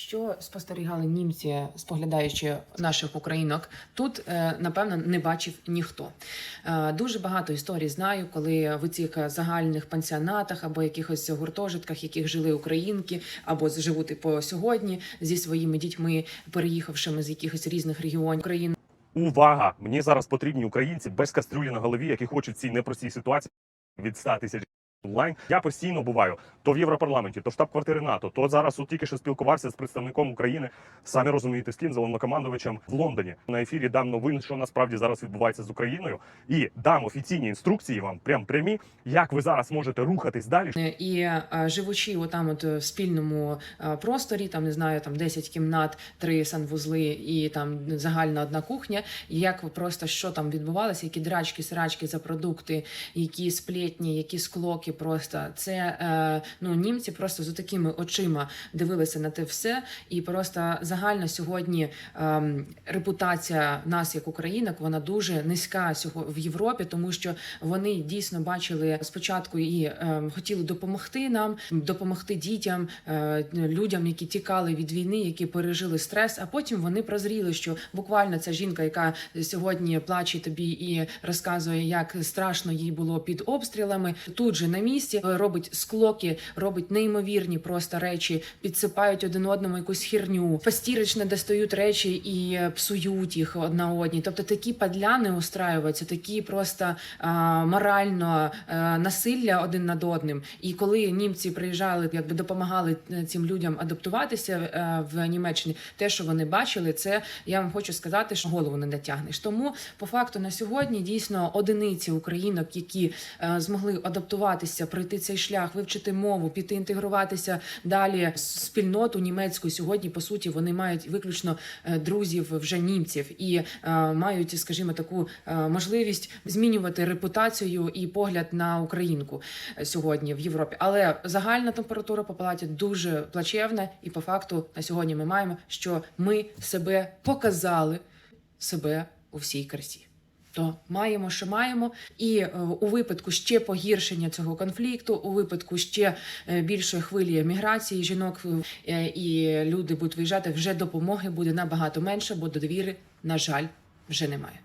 Що спостерігали німці, споглядаючи наших українок, тут е, напевно не бачив ніхто. Е, Дуже багато історій знаю, коли в цих загальних пансіонатах або якихось гуртожитках, яких жили українки, або живуть і по сьогодні зі своїми дітьми, переїхавшими з якихось різних регіонів України. Увага! Мені зараз потрібні українці без кастрюлі на голові, які хочуть цій непростій ситуації від 100 тисяч онлайн. Я постійно буваю то в Європарламенті, то в штаб-квартири НАТО, то зараз от тільки що спілкувався з представником України. Самі розумієте, з ким головнокомандувачем в Лондоні. На ефірі дам новин, що насправді зараз відбувається з Україною, і дам офіційні інструкції вам, прям прямі, як ви зараз можете рухатись далі. І живучи отам, от в спільному просторі, там не знаю, там 10 кімнат, три санвузли і там загальна одна кухня. Як просто що там відбувалося, які драчки, срачки за продукти, які сплетні, які склоки. Просто це е, ну німці просто з такими очима дивилися на те все, і просто загально сьогодні ем, репутація нас як українок вона дуже низька в Європі, тому що вони дійсно бачили спочатку і е, хотіли допомогти нам, допомогти дітям, е, людям, які тікали від війни, які пережили стрес. А потім вони прозріли, що буквально ця жінка, яка сьогодні плаче тобі і розказує, як страшно їй було під обстрілами, тут же на місці е, робить склоки, робить неймовірні просто речі, підсипають один одному якусь хірню, фастірично достають речі і е, псують їх одна одній. Тобто такі падляни устраюються, такі просто а, морально а, насилля один над одним. І коли німці приїжджали, якби допомагали е, цим людям адаптуватися е, в Німеччині, те, що вони бачили, це я вам хочу сказати, що голову не натягнеш. Тому по факту на сьогодні дійсно одиниці українок, які е, змогли адаптуватися, пройти цей шлях, вивчити мову, піти інтегруватися далі спільноту німецьку. Сьогодні по суті вони мають виключно е, друзів вже німців і е, мають, скажімо, таку е, можливість змінювати репутацію і погляд на українку сьогодні в Європі. Але загальна температура по палаті дуже плачевна, і по факту на сьогодні ми маємо, що ми себе показали себе у всій красі. То маємо, що маємо, і е, у випадку ще погіршення цього конфлікту, у випадку ще е, більшої хвилі міграції жінок е, і люди будуть виїжджати, вже допомоги буде набагато менше, бо довіри, на жаль, вже немає.